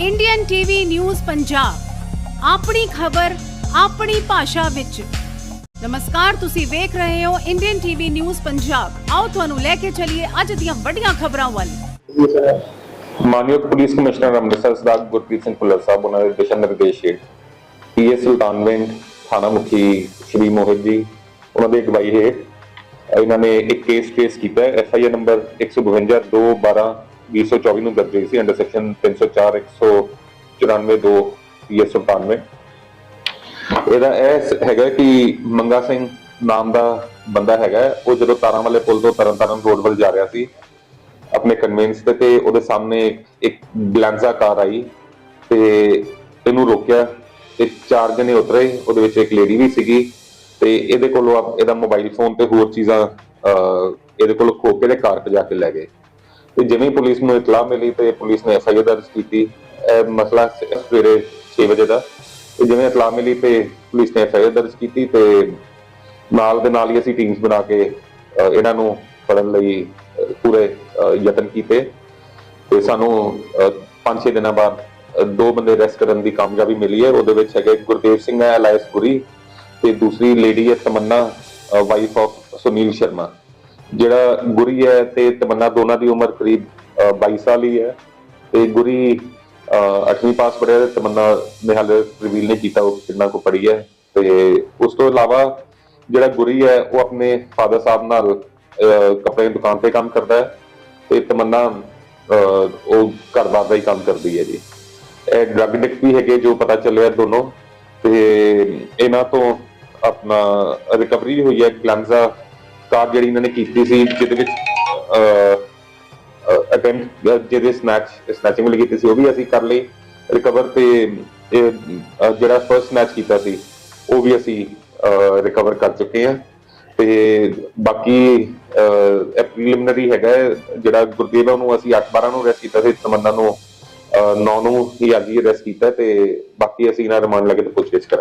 Indian TV news Punjab ਆਪਣੀ ਖਬਰ, ਆਪਣੀ ਭਾਸ਼ਾ ਵਿੱਚ। ਨਮਸਕਾਰ, ਤੁਸੀਂ ਵੇਖ ਰਹੇ ਹੋ ਇੰਡੀਅਨ ਟੀਵੀ ਨਿਊਜ਼ ਪੰਜਾਬ ਆਓ ਤੁਹਾਨੂੰ ਲੈ ਕੇ ਚੱਲੀਏ ਅੱਜ ਦੀਆਂ ਵੱਡੀਆਂ ਖਬਰਾਂ ਵੱਲ। ਮਾਨਯੋਗ ਪੁਲਿਸ ਕਮਿਸ਼ਨਰ ਅੰਮ੍ਰਿਤਸਰ ਸਰਦਾਰ ਗੁਰਪ੍ਰੀਤ ਸਿੰਘ ਭੁੱਲਰ ਸਾਹਿਬ, ਉਹਨਾਂ ਦੇ ਦਿਸ਼ਾ ਨਿਰਦੇਸ਼ ਹੇਠ ਪੀਏ ਸੁਲਤਾਨਵਿੰਡ ਥਾਣਾ ਮੁਖੀ ਸ਼੍ਰੀ ਮੋਹਿਤ ਜੀ, ਉਹਨਾਂ ਦੇ ਅਗਵਾਈ ਹੇਠ ਇਹਨਾਂ ਨੇ ਇੱਕ ਕੇਸ ਫੇਸ ਕੀਤਾ ਹੈ। ਐਫ ਆਈ ਆਰ ਨੰਬਰ 152 212 2024 ਨੂੰ ਦਰਜ ਹੋਈ ਸੀ ਅੰਡਰ ਸੈਕਸ਼ਨ 304 194 2 ਪੀਏ ਸੁਲਤਾਨਵਿੰਡ ਇਹਦਾ ਇਹ ਹੈਗਾ ਕਿ ਮੰਗਾ ਸਿੰਘ ਨਾਮ ਦਾ ਬੰਦਾ ਹੈਗਾ ਉਹ ਜਦੋਂ ਤਾਰਾਂ ਵਾਲੇ ਪੁਲ ਤੋਂ ਤਰਨਤਾਰਨ ਰੋਡ ਵੱਲ ਜਾ ਰਿਹਾ ਸੀ ਆਪਣੇ ਕਨਵੈਂਸ ਤੇ ਤੇ ਉਹਦੇ ਸਾਹਮਣੇ ਇੱਕ ਗਲੈਂਜ਼ਾ ਕਾਰ ਆਈ ਤੇ ਇਹਨੂੰ ਰੋਕਿਆ ਤੇ ਚਾਰ ਜਣੇ ਉਤਰੇ ਉਹਦੇ ਵਿੱਚ ਇੱਕ ਲੇਡੀ ਵੀ ਸੀਗੀ ਤੇ ਇਹਦੇ ਕੋਲੋਂ ਆਪ- ਇਹਦਾ ਮੋਬਾਈਲ ਫੋਨ ਤੇ ਹੋਰ ਚੀਜ਼ਾਂ ਅਹ, ਇਹਦੇ ਕੋਲੋਂ ਖੋ ਕੇ ਤੇ ਕਾਰ ਭਜਾ ਕੇ ਲੈ ਗਏ। ਤੇ ਜਿਵੇਂ ਪੁਲਿਸ ਨੂੰ ਇਤਲਾਹ ਮਿਲੀ ਤੇ ਪੁਲਿਸ ਨੇ ਐਫਆਈਆਰ ਦਰਜ ਕੀਤੀ, ਇਹ ਮਸਲਾ ਸਵੇਰੇ 6 ਵਜੇ ਦਾ। ਤੇ ਜਿਵੇਂ ਇਤਲਾਹ ਮਿਲੀ ਤੇ ਪੁਲਿਸ ਨੇ ਐਫਆਈਆਰ ਦਰਜ ਕੀਤੀ ਤੇ ਨਾਲ ਦੇ ਨਾਲ ਹੀ ਅਸੀਂ ਟੀਮਸ ਬਣਾ ਕੇ ਇਹਨਾਂ ਨੂੰ ਫੜਨ ਲਈ ਪੂਰੇ ਯਤਨ ਕੀਤੇ। ਤੇ ਸਾਨੂੰ 5-6 ਦਿਨਾਂ ਬਾਅਦ ਦੋ ਬੰਦੇ ਅਰੈਸਟ ਕਰਨ ਦੀ ਕਾਮਯਾਬੀ ਮਿਲੀ ਹੈ। ਉਹਦੇ ਵਿੱਚ ਹੈਗੇ ਗੁਰਦੇਵ ਸਿੰਘ ਹੈ ਅਲਾਇਸ ਗੁਰੀ ਤੇ ਦੂਸਰੀ ਲੇਡੀ ਹੈ ਤਮੰਨਾ ਵਾਈਫ ਆਫ ਸੁਨੀਲ ਸ਼ਰਮਾ। ਜਿਹੜਾ ਗੁਰੀ ਹੈ ਤੇ ਤਮੰਨਾ ਦੋਨਾਂ ਦੀ ਉਮਰ ਕਰੀਬ ਅਹ, 22 ਸਾਲ ਹੀ ਹੈ। ਤੇ ਗੁਰੀ 8ਵੀਂ ਪਾਸ ਪੜਿਆ ਤੇ ਤਮੰਨਾ ਨੇ ਹਾਲੇ ਰਿਵੀਲ ਨਹੀਂ ਕੀਤਾ ਉਹ ਕਿੰਨਾ ਕੋ ਪੜੀ ਹੈ। ਤੇ ਉਸ ਤੋਂ ਇਲਾਵਾ ਜਿਹੜਾ ਗੁਰੀ ਹੈ ਉਹ ਆਪਣੇ ਫਾਦਰ ਸਾਹਿਬ ਨਾਲ ਅਹ, ਕੱਪੜੇ ਦੀ ਦੁਕਾਨ ਤੇ ਕੰਮ ਕਰਦਾ ਹੈ। ਤੇ ਤਮੰਨਾ ਉਹ ਘਰ ਬਾਰ ਦਾ ਹੀ ਕੰਮ ਕਰਦੀ ਹੈ ਜੀ। ਇਹ ਡਰੱਗ ਡਿਕ ਵੀ ਹੈਗੇ ਜੋ ਪਤਾ ਚੱਲਿਆ ਦੋਨੋਂ। ਤੇ ਇਹਨਾਂ ਤੋਂ ਆਪਣਾ ਰਿਕਵਰੀ ਵੀ ਹੋਈ ਹੈ ਗਲੈਂਜ਼ਾ ਕਾਰ ਜਿਹੜੀ ਇਹਨਾਂ ਨੇ ਕੀਤੀ ਸੀ, ਜਿਹਦੇ ਵਿੱਚ ਅਟੈਂਪਟ ਜਿਹਦੇ ਸਨੈਚ ਸਨੈਚਿੰਗ ਲਈ ਕੀਤੀ ਸੀ, ਉਹ ਵੀ ਅਸੀਂ ਕਰ ਲਈ। ਰਿਕਵਰ ਤੇ ਜਿਹੜਾ ਫਰਸਟ ਸਨੈਚ ਕੀਤਾ ਸੀ, ਉਹ ਵੀ ਅਸੀਂ ਰਿਕਵਰ ਕਰ ਚੁੱਕੇ ਹਾਂ। ਤੇ ਬਾਕੀ ਪ੍ਰੀਲਿਮਿਨਰੀ ਹੈਗਾ ਜਿਹੜਾ ਗੁਰਦੇਵ ਹੈ ਉਹਨੂੰ ਅਸੀਂ 8-12 ਨੂੰ ਅਰੈਸਟ ਕੀਤਾ ਸੀ, ਤਮੰਨਾ ਨੂੰ 9 ਨੂੰ ਹੀ ਅੱਜ ਹੀ ਅਰੈਸਟ ਕੀਤਾ ਤੇ ਬਾਕੀ ਅਸੀਂ ਇਹਨਾਂ ਰਿਮਾਂਡ ਲੈ ਕੇ ਪੁੱਛਗਿੱਛ ਕਰਾਂਗੇ।